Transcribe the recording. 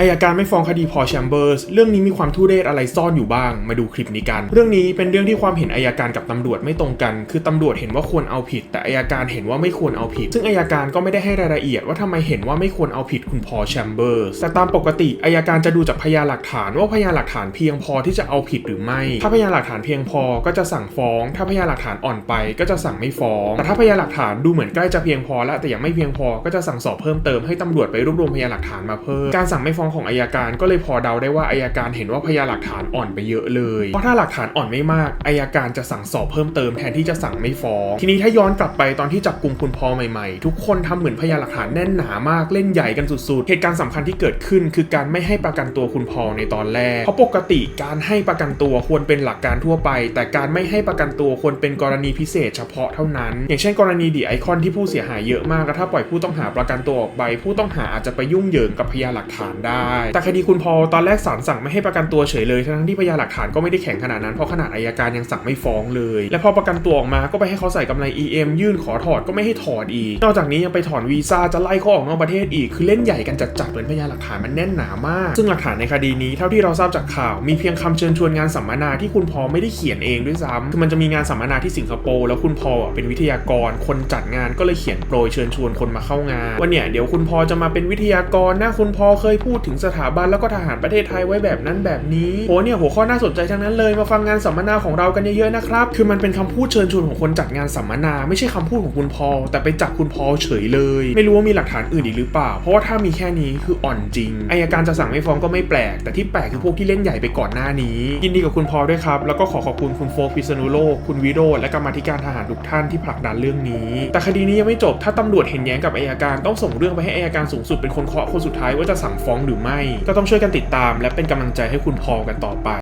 อายการไม่ฟ้องคดีพอแชมเบอร์สเรื่องนี้มีความทุเรศอะไรซ่อนอยู่บ้าง มาดูคลิปนี้กัน เรื่องนี้เป็นเรื่องที่ความเห็นอายการกับตำรวจไม่ตรงกัน คือตำรวจเห็นว่าควรเอาผิด แต่อายการเห็นว่าไม่ควรเอาผิด ซึ่งอายการก็ไม่ได้ให้รายละเอียดว่าทำไมเห็นว่าไม่ควรเอาผิดคุณพอแชมเบอร์สแต่ตามปกติอายการจะดูจากพยานหลักฐานว่าพยานหลักฐานเพียงพอที่จะเอาผิดหรือไม่ ถ้าพยานหลักฐานเพียงพอก็จะสั่งฟ้อง ถ้าพยานหลักฐานอ่อนไปก็จะสั่งไม่ฟ้อง แต่ถ้าพยานหลักฐานดูเหมือนใกล้จะเพียงพอแล้วแต่ยังไม่เพียงพอก็จะสั่งสอบเพิ่มเติมให้ตำรวจไปรวบรวมพยานหลักฐานมาเพิ่มการสั่งไม่ฟ้องของอายการก็เลยพอเดาได้ว่าอายการเห็นว่าพยานหลักฐานอ่อนไปเยอะเลย เพราะถ้าหลักฐานอ่อนไม่มากอายการจะสั่งสอบเพิ่มเติมแทนที่จะสั่งไม่ฟ้อง ทีนี้ถ้าย้อนกลับไปตอนที่จับกลุ่มคุณพอใหม่ๆ ทุกคนทำเหมือนพยานหลักฐานแน่นหนามากเล่นใหญ่กันสุดๆ เหตุการณ์สำคัญที่เกิดขึ้น คือการไม่ให้ประกันตัวคุณพอในตอนแรก เพราะปกติการให้ประกันตัวควรเป็นหลักการทั่วไป แต่การไม่ให้ประกันตัวควรเป็นกรณีพิเศษเฉพาะเท่านั้น อย่างเช่นกรณีดีไอคอนที่ผู้เสียหายเยอะมากถ้าปล่อยผู้ต้องหาประกันตัวออกไป ผู้ต้องหาอาจจะไปยุ่งเหยิงกับพยานหลักฐานได้แต่คดีคุณพอตอนแรกศาลสั่งไม่ให้ประกันตัวเฉยเลยทั้งที่พยานหลักฐานก็ไม่ได้แข็งขนาดนั้นเพราะขนาดอายการยังสั่งไม่ฟ้องเลย และพอประกันตัวออกมาก็ไปให้เขาใส่กำไร EM ยื่นขอถอดก็ไม่ให้ถอดอีก นอกจากนี้ยังไปถอนวีซ่าจะไล่เขาออกนอกประเทศอีก คือเล่นใหญ่กันจัดๆเหมือนพยานหลักฐานมันแน่นหนามาก ซึ่งหลักฐานในคดีนี้เท่าที่เราทราบจากข่าวมีเพียงคำเชิญชวนงานสัมมนาที่คุณพอไม่ได้เขียนเองด้วยซ้ำคือมันจะมีงานสัมมนาที่สิงคโปร์แล้วคุณพอเป็นวิทยากร คนจัดงานก็เลยเขียนโปรยเชิญชวนคนมาเข้างานว่าเนี่ยเดี๋ยวคุณพอจะมาเป็นวิทยากรนะคุณพอเคยพูดถึงสถาบันแล้วก็ทหารประเทศไทยไว้แบบนั้นแบบนี้โหเนี่ยหัวข้อน่าสนใจทั้งนั้นเลยมาฟังงานสัมมนาของเรากันเยอะๆนะครับ คือมันเป็นคำพูดเชิญชวนของคนจัดงานสัมมนา ไม่ใช่คำพูดของคุณพอแต่ไปจับคุณพอเฉยเลย ไม่รู้ว่ามีหลักฐานอื่นอีกหรือเปล่า เพราะว่าถ้ามีแค่นี้คืออ่อนจริงอายการจะสั่งไม่ฟ้องก็ไม่แปลก แต่ที่แปลกคือพวกที่เล่นใหญ่ไปก่อนหน้านี้ยินดีกับคุณพอด้วยครับแล้วก็ขอขอบคุณคุณโฟกพิษณุโลกคุณวิโรและกรรมธิการทหารทุกท่านที่ผลักดันเรื่องนี้ แต่คดีนี้ยังไม่จบถ้าตำรวจเห็นแย้งกับอายการต้องส่งเรื่องไปให้อายการสูงสุดเป็นคนเคาะคนสุดท้ายว่าจะสั่งฟ้องหรือไม่ ก็ต้องช่วยกันติดตามและเป็นกำลังใจให้คุณพอกันต่อไป